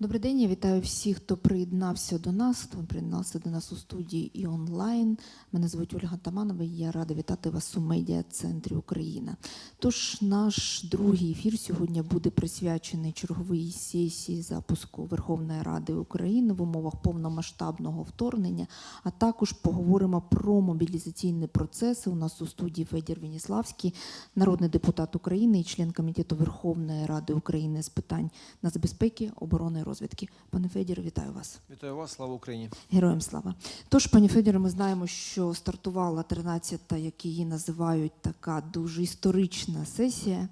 Добрий день, я вітаю всіх, хто приєднався до нас, хто приєднався до нас у студії і онлайн. Мене звуть Ольга Таманова, і я рада вітати вас у медіа-центрі Україна. Тож наш другий ефір сьогодні буде присвячений черговій сесії запуску Верховної Ради України в умовах повномасштабного вторгнення, а також поговоримо про мобілізаційні процеси. У нас у студії Федір Веніславський, народний депутат України і член комітету Верховної Ради України з питань нацбезпеки, оборони розвідки. Пане Федір, вітаю вас. Вітаю вас, слава Україні. Героям слава. Тож, пані Федоре, ми знаємо, що стартувала 13-та, як її називають, така дуже історична сесія,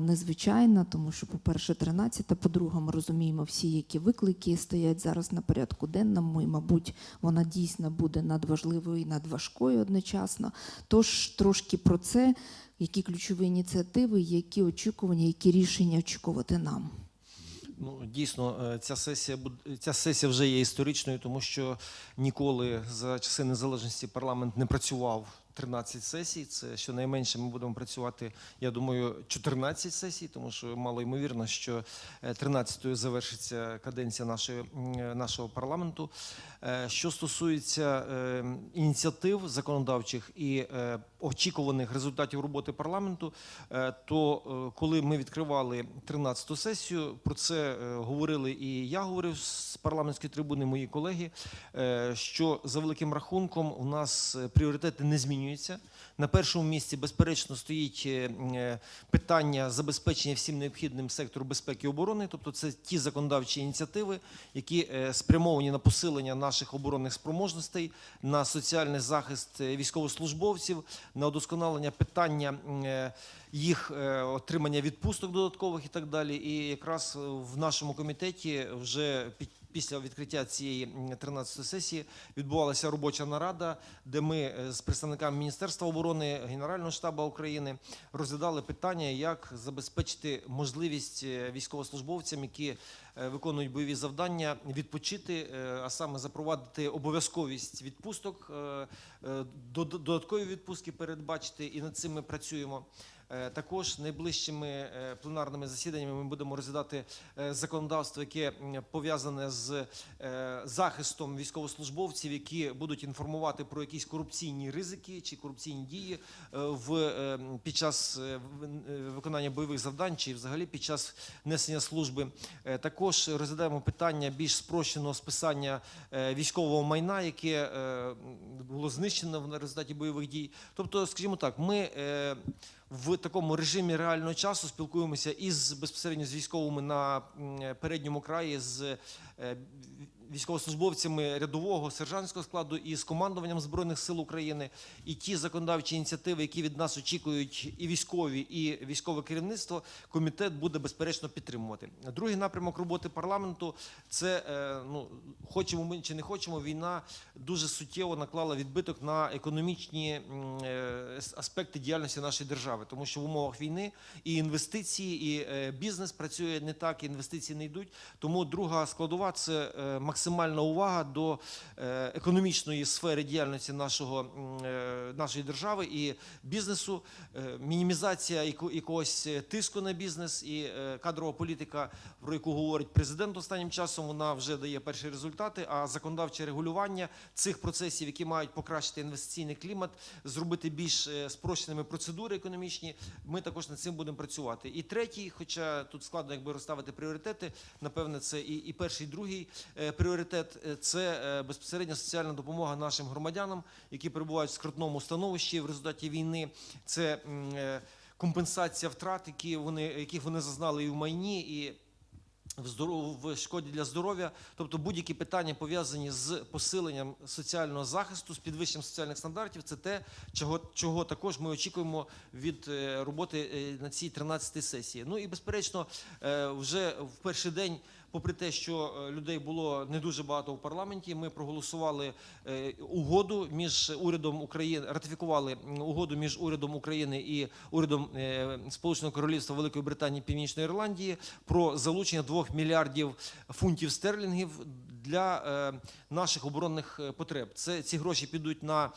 незвичайна, тому що, по-перше, 13-та, по-друге, ми розуміємо всі, які виклики стоять зараз на порядку денному, і, мабуть, вона дійсно буде надважливою і надважкою одночасно. Тож трошки про це, які ключові ініціативи, які очікування, які рішення очікувати нам. Ну дійсно, е, ця сесія ця сесія вже є історичною, тому що ніколи за часи незалежності парламент не працював 13 сесій. Це щонайменше ми будемо працювати, я думаю, 14 сесій, тому що мало ймовірно, що 13-ю завершиться каденція нашої, е, нашого парламенту. Е, Що стосується е, ініціатив законодавчих і е, очікуваних результатів роботи парламенту, е, то е, коли ми відкривали 13-ту сесію, про це е, говорили і я говорив з парламентської трибуни, мої колеги, що за великим рахунком у нас пріоритети не змінюються. На першому місці, безперечно, стоїть питання забезпечення всім необхідним сектору безпеки і оборони, тобто це ті законодавчі ініціативи, які спрямовані на посилення наших оборонних спроможностей, на соціальний захист військовослужбовців, на удосконалення питання е, їх е, отримання відпусток додаткових і так далі. І якраз в нашому комітеті вже під Після відкриття цієї 13 сесії відбувалася робоча нарада, де ми е, з представниками Міністерства оборони, Генерального штабу України розглядали питання, як забезпечити можливість е, військовослужбовцям, які е, виконують бойові завдання, відпочити, а саме запровадити обов'язковість відпусток, додаткові відпустки передбачити, і над цим ми працюємо. Е, Також найближчими е, пленарними засіданнями ми будемо розглядати е, законодавство, яке пов'язане з захистом військовослужбовців, які будуть інформувати про якісь корупційні ризики чи корупційні дії в під час виконання бойових завдань чи взагалі під час несення служби. Також розглядаємо питання більш спрощеного списання військового майна, яке було знищено в результаті бойових дій. Тобто, скажімо так, ми в такому режимі реального часу спілкуємося із безпосередньо з військовими на передньому краї, з е, військовослужбовцями рядового сержантського складу і з командуванням збройних сил України. І ті законодавчі ініціативи, які від нас очікують і військові, і військове керівництво, комітет буде безперечно підтримувати. Другий напрямок роботи парламенту це е, ну хочемо ми чи не хочемо. Війна дуже суттєво наклала відбиток на економічні е, аспекти діяльності нашої держави, тому що в умовах війни і інвестиції, і е, бізнес працює не так, інвестиції не йдуть. Тому друга складова це е, максимальна увага до е, економічної сфери діяльності нашого е, нашої держави і бізнесу, е, мінімізація якогось тиску на бізнес і кадрова політика, про яку говорить президент останнім часом, вона вже дає перші результати. А законодавче регулювання цих процесів, які мають покращити інвестиційний клімат, зробити більш спрощеними процедури економічні. Ми також над цим будемо працювати. І третій, хоча тут складно якби розставити пріоритети, напевне, це і, перший, і другий е, пріоритет е, це е, безпосередньо соціальна допомога нашим громадянам, які перебувають в скрутному становищі в результаті війни. Це е, компенсація втрат, які вони яких вони зазнали і в майні, і в в шкоді для здоров'я, тобто будь-які питання пов'язані з посиленням соціального захисту, з підвищенням соціальних стандартів, це те, чого, чого також ми очікуємо від роботи на цій 13-й сесії. Ну і безперечно, вже в перший день. Попри те, що е, людей було не дуже багато в парламенті, ми проголосували е, угоду між урядом України, ратифікували угоду між урядом України і урядом е, Сполученого Королівства Великої Британії Північної Ірландії про залучення 2 мільярдів фунтів стерлінгів для наших оборонних потреб. Це ці гроші підуть на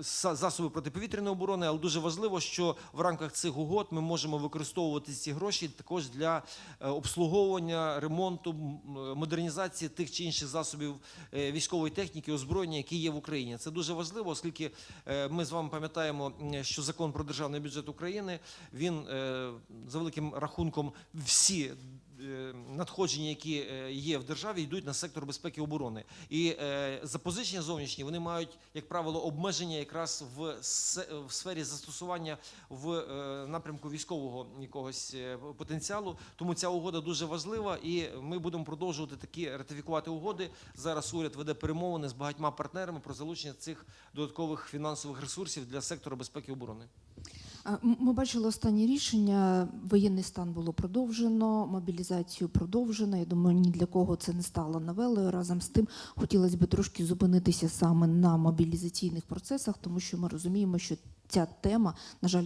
засоби протиповітряної оборони, але дуже важливо, що в рамках цих угод ми можемо використовувати ці гроші також для е, обслуговування, ремонту, е, модернізації тих чи інших засобів е, військової техніки, озброєння, які є в Україні. Це дуже важливо, оскільки е, ми з вами пам'ятаємо, що закон про державний бюджет України він е, за великим рахунком всі. Е, Надходження, які е, є в державі, йдуть на сектор безпеки і оборони, і е, запозичення зовнішні вони мають, як правило, обмеження якраз в, сфері застосування в напрямку військового якогось потенціалу. Тому ця угода дуже важлива, і ми будемо продовжувати такі ратифікувати угоди. Зараз уряд веде перемовини з багатьма партнерами про залучення цих додаткових фінансових ресурсів для сектора безпеки і оборони. М- Ми бачили останні рішення. Воєнний стан було продовжено, мобілізацію продовжено. Я думаю, ні для кого це не стало новелою. Разом з тим хотілося б трошки зупинитися саме на мобілізаційних процесах, тому що ми розуміємо, що ця тема, на жаль,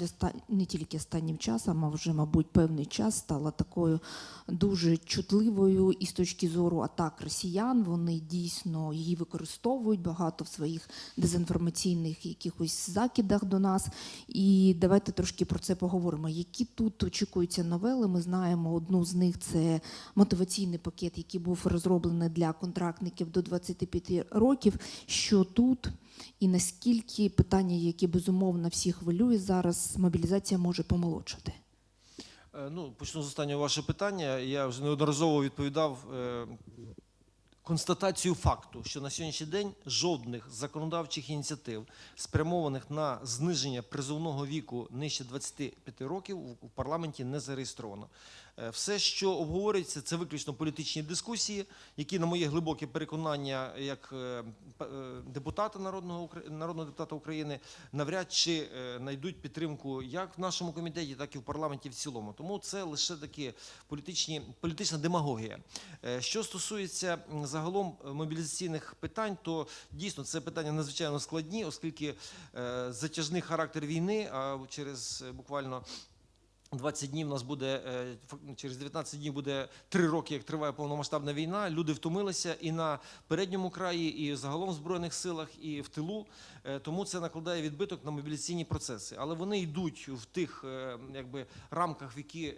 не тільки останнім часом, а вже, мабуть, певний час стала такою дуже чутливою і з точки зору атак росіян. Вони дійсно її використовують багато в своїх дезінформаційних якихось закидах до нас. І давайте трошки про це поговоримо. Які тут очікуються новели? Ми знаємо, одну з них це мотиваційний пакет, який був розроблений для контрактників до 25 років. Що тут і наскільки питання, яке безумовно всіх хвилює зараз, мобілізація може помолодшати? Е, Ну, почну з останнього вашого питання. Я вже неодноразово відповідав е, констатацію факту, що на сьогоднішній день жодних законодавчих ініціатив, спрямованих на зниження призовного віку нижче 25 років, в парламенті не зареєстровано. Е, Все, що обговорюється, це виключно політичні дискусії, які, на моє глибоке переконання, як е, е, депутата народного народного депутата України, навряд чи знайдуть підтримку як в нашому комітеті, так і в парламенті в цілому. Тому це лише такі політичні політична демагогія. Що стосується загалом мобілізаційних питань, то дійсно це питання надзвичайно складні, оскільки затяжний характер війни, а через буквально 20 днів нас буде е, через 19 днів буде 3 роки, як триває повномасштабна війна. Люди втомилися і на передньому краї, і загалом в збройних силах, і в тилу. Е, Тому це накладає відбиток на мобілізаційні процеси. Але вони йдуть в тих е, якби рамках, які,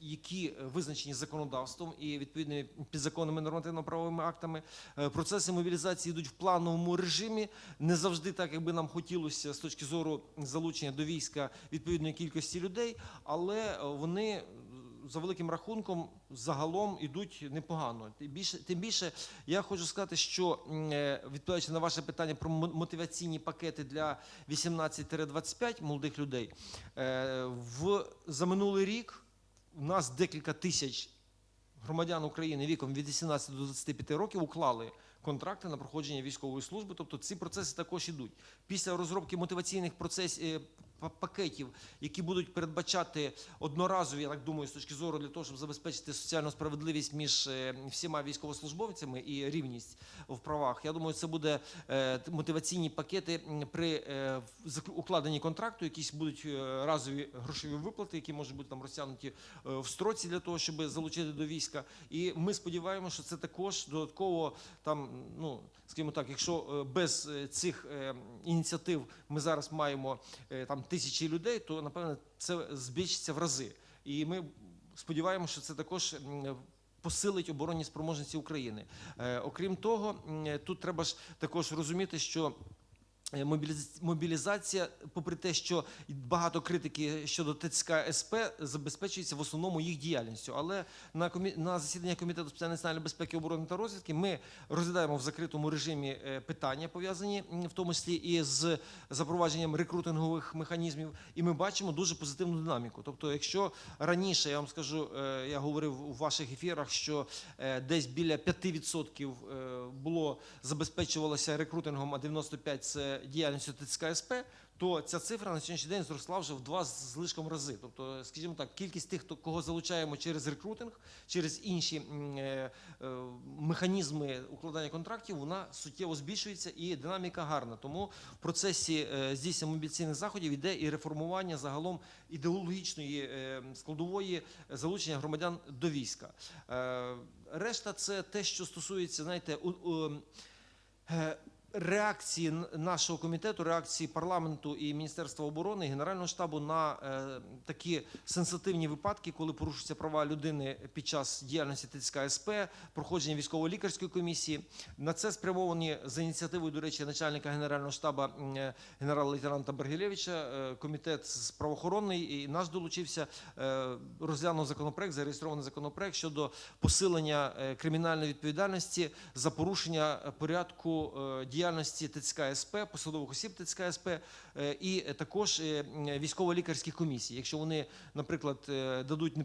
які визначені законодавством і відповідними підзаконними нормативно-правовими актами. Процеси мобілізації йдуть в плановому режимі. Не завжди так, як би нам хотілося з точки зору залучення до війська відповідної кількості людей, але е, вони е, за великим рахунком загалом ідуть непогано. Тим більше, тим більше я хочу сказати, що е, відповідаючи на ваше питання про мотиваційні пакети для 18-25 молодих людей, в за минулий рік у нас декілька тисяч громадян України віком від 18 до 25 років уклали контракти на проходження військової служби. Тобто ці процеси також ідуть. Після розробки мотиваційних процесів пакетів, які будуть передбачати одноразові, я так думаю, з точки зору для того, щоб забезпечити соціальну справедливість між е, всіма військовослужбовцями і рівність в правах. Я думаю, це буде е, мотиваційні пакети при е, укладенні контракту. Якісь будуть разові грошові виплати, які можуть бути там розтягнуті в строці для того, щоб залучити до війська. І ми сподіваємося, що це також додатково там, ну скажімо так, якщо без цих ініціатив ми зараз маємо там тисячі людей, то напевне це збільшиться в рази. І ми сподіваємося, що це також. Посилить оборонні спроможності України. Е, окрім того, тут треба ж також розуміти, що Мобілізація, попри те, що багато критики щодо ТЦК СП забезпечується в основному їх діяльністю. Але на комі... на засіданні комітету з національної безпеки, оборони та розвідки ми розглядаємо в закритому режимі е, питання, пов'язані в тому числі і з запровадженням рекрутингових механізмів. І ми бачимо дуже позитивну динаміку. Тобто, якщо раніше я вам скажу, е, я говорив у ваших ефірах, що е, десь біля 5% е, було забезпечувалося рекрутингом, а 95% це діяльністю ТЦК СП, то ця цифра на сьогоднішній день зросла вже в два злишком рази. Тобто, скажімо так, кількість тих, кого залучаємо через рекрутинг, через інші е, е, механізми укладання контрактів, вона суттєво збільшується і динаміка гарна. Тому в процесі е, здійснення мобілізаційних заходів йде і реформування загалом ідеологічної складової залучення громадян до війська. Решта це те, що стосується, знаєте, реакції нашого комітету, реакції парламенту і Міністерства оборони, Генерального штабу на е, такі сенситивні випадки, коли порушуються права людини під час діяльності ТЦК СП, проходження військово-лікарської комісії. На це спрямовані за ініціативою, до речі, начальника Генерального штабу е, генерала-лейтенанта Бергілєвича, е, комітет з правоохоронний і наш долучився, розглянув законопроект, зареєстрований законопроект щодо посилення кримінальної відповідальності за порушення порядку е, діяльності ТЦК СП, посадових осіб ТЦК СП е, і також е, військово-лікарських комісій. Якщо вони, наприклад, е, дадуть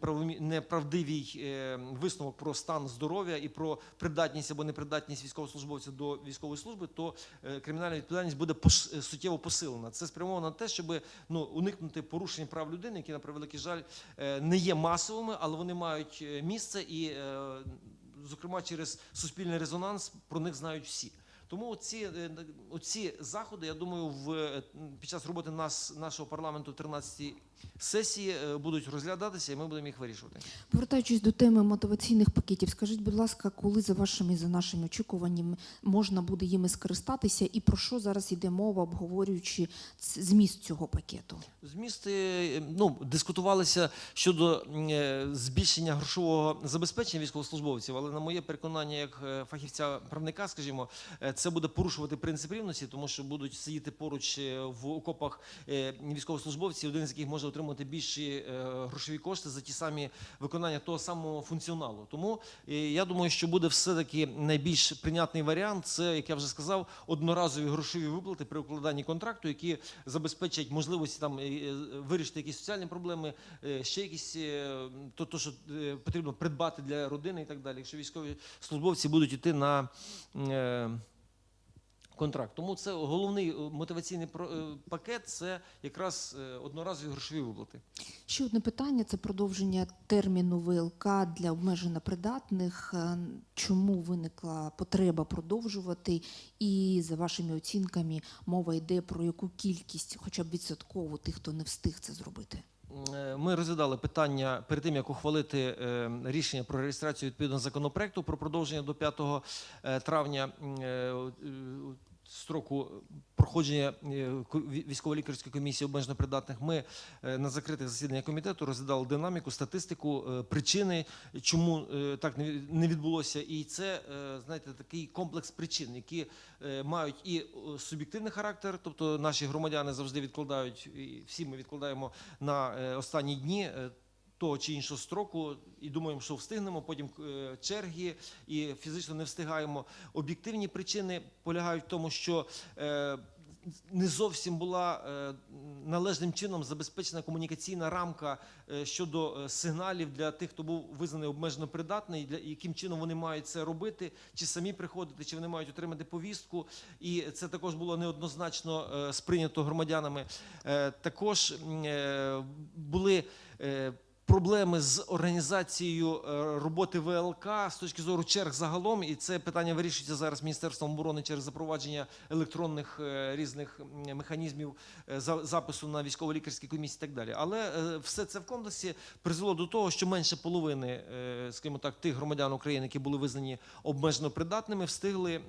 неправдивий висновок про стан здоров'я і про придатність або непридатність військовослужбовця до військової служби, то кримінальна відповідальність буде суттєво посилена. Це спрямовано на те, щоб ну, уникнути порушень прав людини, які на превеликий жаль не є масовими, але вони мають місце і, зокрема, через суспільний резонанс про них знають всі. Тому ці, оці заходи, я думаю, в, е, під час роботи нас, нашого парламенту 13 сесії е, будуть розглядатися, і ми будемо їх вирішувати. Повертаючись до теми мотиваційних пакетів, скажіть, будь ласка, коли за вашими і за нашими очікуваннями можна буде їми скористатися, і про що зараз йде мова, обговорюючи зміст цього пакету? Змісти е, ну, дискутувалися щодо е, збільшення грошового забезпечення військовослужбовців, але на моє переконання, як фахівця правника, скажімо, це буде порушувати принцип рівності, тому що будуть сидіти поруч в окопах е, військовослужбовці, один з яких може отримати більші е, грошові кошти за ті самі виконання того самого функціоналу. Тому е, я думаю, що буде все-таки найбільш прийнятний варіант. Це, як я вже сказав, одноразові грошові виплати при укладанні контракту, які забезпечать можливості там е, вирішити якісь соціальні проблеми, ще якісь то, то що потрібно придбати для родини і так далі. Якщо військові службовці будуть йти на контракт. Тому це головний е, мотиваційний е, пакет це якраз е, одноразові грошові виплати. Ще одне питання це продовження терміну ВЛК для обмежено придатних. Чому виникла потреба продовжувати? І за вашими оцінками мова йде про яку кількість, хоча б відсоткову, тих, хто не встиг це зробити? Е, Ми розглядали питання перед тим, як ухвалити е, рішення про реєстрацію відповідного законопроекту про продовження до 5 е, травня строку проходження е, військово-лікарської комісії обмежено придатних. Ми е, на закритих засіданнях комітету розглядали динаміку, статистику, е, причини, чому е, так не відбулося. І це, е, знаєте, такий комплекс причин, які е, мають і е, суб'єктивний характер, тобто наші громадяни завжди відкладають, і всі ми відкладаємо на е, останні дні. Того чи іншого строку і думаємо, що встигнемо. Потім е, черги і фізично не встигаємо. Об'єктивні причини полягають в тому, що е, не зовсім була е, належним чином забезпечена комунікаційна рамка щодо сигналів для тих, хто був визнаний обмежено придатний, для яким чином вони мають це робити, чи самі приходити, чи вони мають отримати повістку. І це також було неоднозначно сприйнято громадянами. Також були. Проблеми з організацією е, роботи ВЛК з точки зору черг загалом, і це питання вирішується зараз Міністерством оборони через запровадження електронних е, різних механізмів е, запису на військово-лікарські комісії і так далі. Але все це в комплексі призвело до того, що менше половини, скажімо так, тих громадян України, які були визнані обмежено придатними, встигли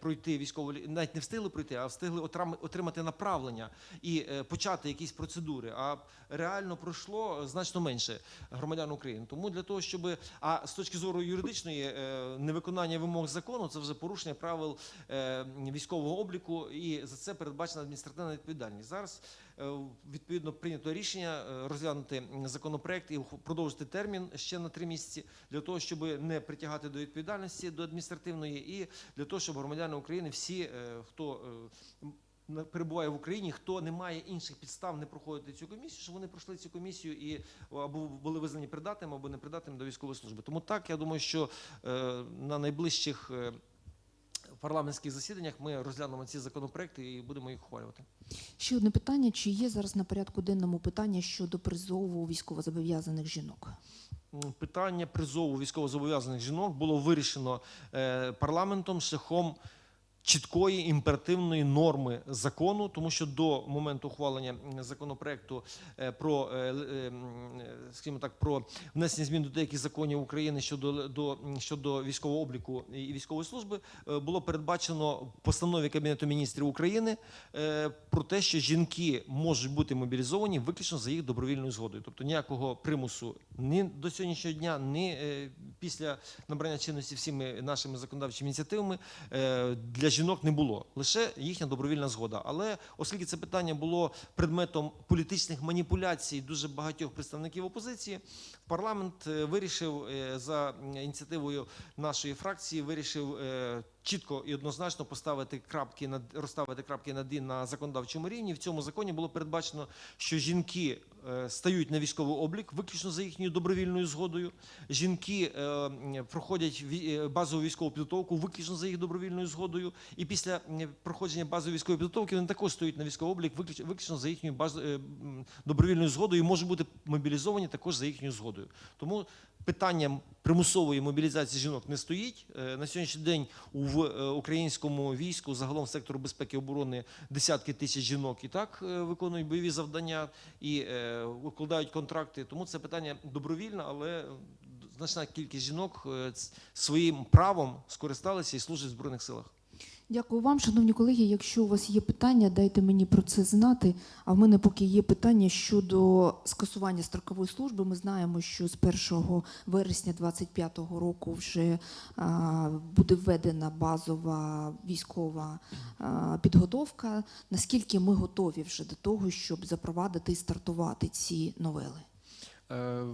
пройти військово навіть не встигли пройти, а встигли отримати направлення і почати якісь процедури. А реально пройшло значно менше громадян України. Тому для того, щоб а з точки зору юридичної е, невиконання вимог закону, це вже порушення правил е, військового обліку, і за це передбачена адміністративна відповідальність. Зараз е, відповідно прийнято рішення розглянути законопроект і продовжити термін ще на три місяці для того, щоб не притягати до відповідальності до адміністративної, і для того, щоб громадяни України всі, хто перебуває в Україні, хто не має інших підстав не проходити цю комісію, щоб вони пройшли цю комісію і або були визнані придатними, або непридатними до військової служби. Тому так я думаю, що е, на найближчих е, парламентських засіданнях ми розглянемо ці законопроекти і будемо їх ухвалювати. Ще одне питання: чи є зараз на порядку денному питання щодо призову військовозобов'язаних жінок? Питання призову військовозобов'язаних жінок було вирішено е, парламентом шляхом чіткої імперативної норми закону, тому що до моменту ухвалення законопроекту е, про, е, е, скажімо так, про внесення змін до деяких законів України щодо, до, щодо військового обліку і військової служби було передбачено постанові Кабінету міністрів України про те, що жінки можуть бути мобілізовані виключно за їх добровільною згодою. Тобто ніякого примусу ні до сьогоднішнього дня, ні після набрання чинності всіми нашими законодавчими ініціативами для жінок не було. Лише їхня добровільна згода. Але оскільки це питання було предметом політичних маніпуляцій дуже багатьох представників опозиції, парламент е, вирішив е, за ініціативою нашої фракції, вирішив е, чітко і однозначно поставити крапки над розставити крапки над «і» на законодавчому рівні. В цьому законі було передбачено, що жінки е, стають на військовий облік виключно за їхньою добровільною згодою. Жінки е, проходять е, базову військову підготовку виключно за їх добровільною згодою. І після проходження базової військової підготовки вони також стають на військовий облік виключно, за їхньою баз, добровільною згодою і можуть бути мобілізовані також за їхньою згодою. Тому питання примусової мобілізації жінок не стоїть. Е, На сьогоднішній день в е, українському війську, загалом сектору безпеки і оборони, десятки тисяч жінок і так е, виконують бойові завдання і укладають контракти. Тому це питання добровільне, але значна кількість жінок своїм правом скористалися і служать в збройних силах. Дякую вам, шановні колеги. Якщо у вас є питання, дайте мені про це знати. А в мене поки є питання щодо скасування строкової служби. Ми знаємо, що з 1 вересня 2025 року вже а, буде введена базова військова а, підготовка. Наскільки ми готові вже до того, щоб запровадити і стартувати ці новели? Е,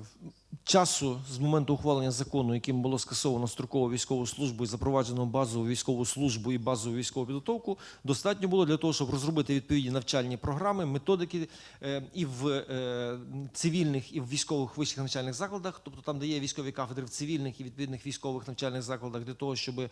Часу з моменту ухвалення закону, яким було скасовано строкову військову службу і запроваджено базову військову службу і базову військову підготовку, достатньо було для того, щоб розробити відповідні навчальні програми, методики е, і в е, цивільних, і в військових вищих навчальних закладах, тобто там, де є військові кафедри в цивільних і відповідних військових навчальних закладах, для того, щоб е,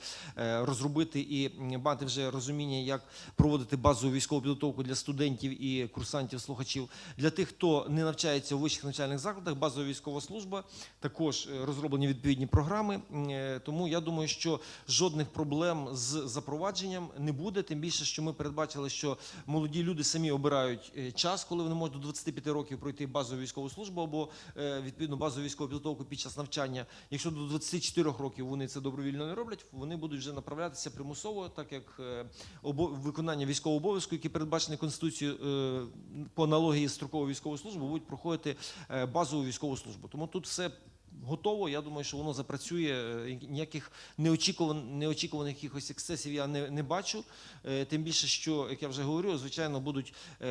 розробити і мати вже розуміння, як проводити базову військову підготовку для студентів і курсантів, слухачів. Для тих, хто не навчається у вищих навчальних закладах, базова військова служба також е, розроблені відповідні програми. Е, Тому я думаю, що жодних проблем з запровадженням не буде. Тим більше, що ми передбачили, що молоді люди самі обирають е, час, коли вони можуть до 25 років пройти базову військову службу або відповідно базову військову підготовку під час навчання. Якщо до 24 років вони це добровільно не роблять, вони будуть вже направлятися примусово, так як виконання військового обов'язку, який передбачений Конституцією по аналогії з строковою військовою службою, будуть проходити базову військову службу. Тому тут все готово. Я думаю, що воно запрацює. Е, Ніяких неочікуван, неочікуваних якихось ексцесів я не, не бачу. Е, Тим більше, що як я вже говорю, звичайно, будуть е,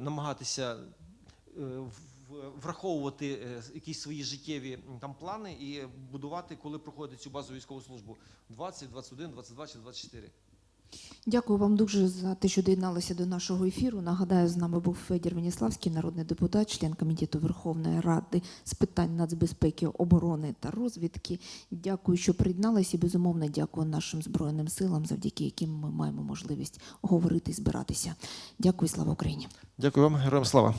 намагатися. Враховувати якісь свої життєві там плани і будувати, коли проходить цю базову військову службу 20, 21, 22 чи 24. Дякую вам дуже за те, що доєдналися до нашого ефіру. Нагадаю, з нами був Федір Веніславський, народний депутат, член комітету Верховної Ради з питань нацбезпеки, оборони та розвідки. Дякую, що приєдналися. І безумовно, дякую нашим збройним силам, завдяки яким ми маємо можливість говорити і збиратися. Дякую, слава Україні. Дякую вам, героям слава.